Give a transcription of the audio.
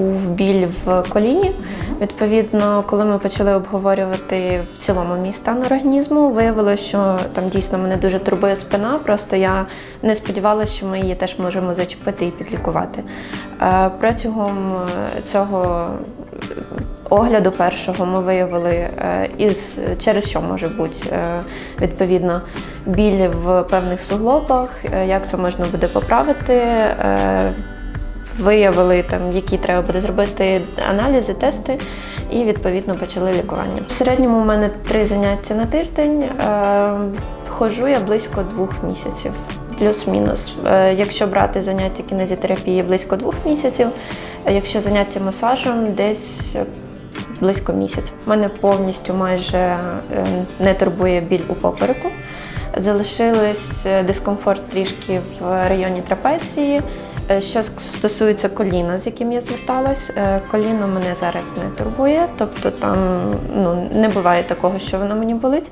був біль в коліні. Відповідно, коли ми почали обговорювати в цілому мій стан організму, виявилося, що там дійсно мене дуже турбує спина. Просто я не сподівалася, що ми її теж можемо зачепити і підлікувати. Е, Протягом е, цього огляду першого ми виявили е, із через що може бути відповідно біль в певних суглобах, як це можна буде поправити. Виявили там, які треба буде зробити аналізи, тести, і відповідно почали лікування. В середньому у мене три заняття на тиждень. Е, Ходжу я близько двох місяців, плюс-мінус. Е, Якщо брати заняття кінезітерапії, близько двох місяців. Якщо заняття масажем, десь близько місяця. Мене повністю майже е, не турбує біль у попереку. Залишились дискомфорт трішки в районі трапеції. Е, Що стосується коліна, з яким я зверталась, е, коліно мене зараз не турбує, тобто там ну, не буває такого, що воно мені болить.